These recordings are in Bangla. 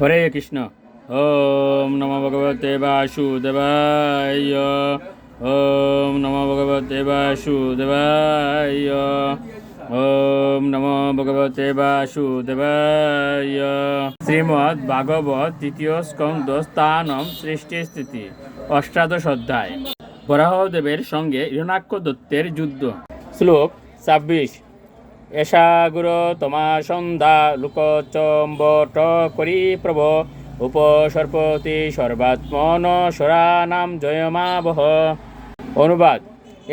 হরে কৃষ্ণ। ওম নম ভগবতে বাসুদেবায়। ওম নম ভগবতে বাসুদেবায়। ওম নম ভগবতে বাসুদেবায়। শ্রীমদ্ ভাগবত তৃতীয় স্কন্দ স্থানম সৃষ্টি স্থিতি, অষ্টাদশ অধ্যায়। বরাহদেবের সঙ্গে হিরণাক্ষ দত্তের যুদ্ধ। শ্লোক ছাব্বিশ। এষা গুরু তোমা সন্ধ্যা লোকচম্বট করি প্রভ। উপসর্পতি সর্বাত্মন সরানাম জয়মাবহ। অনুবাদ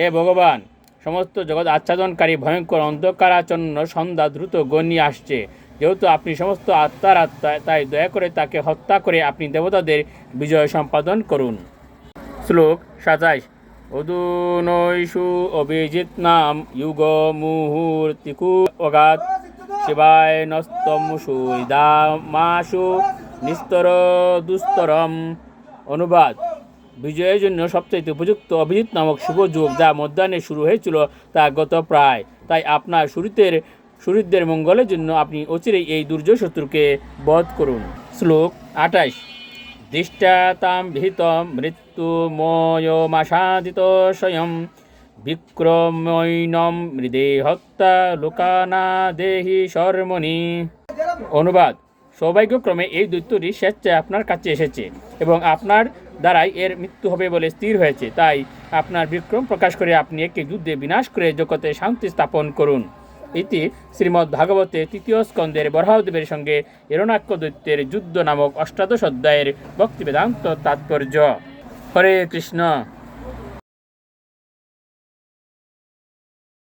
এ ভগবান, সমস্ত জগৎ আচ্ছাদনকারী ভয়ঙ্কর অন্ধকারাচন্ন সন্ধ্যা দ্রুত গণিয়ে আসছে। যেহেতু আপনি সমস্ত আত্মার আত্মা, তাই দয়া করে তাকে হত্যা করে আপনি দেবতাদের বিজয় সম্পাদন করুন। শ্লোক সাতাইশ অদুনৈষু অভিজিৎ নাম যুগ মুহূর্তিকু অগাত শিবায় নস্তমুষু দামাসু নিস্তর দুস্তরম অনুবাদ। বিজয়ের জন্য সবচাইতে উপযুক্ত অভিজিৎ নামক শুভ যুগ যা মধ্যাহ্নে শুরু হয়েছিল তা গত প্রায়। তাই আপনার শুরুতের শুরুদের মঙ্গলের জন্য আপনি অচিরেই এই দুর্জয় শত্রুকে বধ করুন। শ্লোক আঠাইশ দৃষ্টাতাম ভীতম মৃত্যুময়মাসাদিত স্বয়ং বিক্রমৈনম মৃদে হত্যা লোকানা দেহি শর্মণি অনুবাদ সৌভাগ্যক্রমে এই দৈত্যটি স্বেচ্ছায় আপনার কাছে এসেছে এবং আপনার দ্বারাই এর মৃত্যু হবে বলে স্থির হয়েছে। তাই আপনার বিক্রম প্রকাশ করে আপনি একে যুদ্ধে বিনাশ করে জগতে শান্তি স্থাপন করুন। ইতি শ্রীমদ্ ভাগবতে তৃতীয় স্কন্দের বরাহদেবের সঙ্গে এরণাক্য দৈত্যের যুদ্ধ নামক অষ্টাদশ অধ্যায়ের ভক্তিবেদান্ত তাৎপর্য। হরে কৃষ্ণ।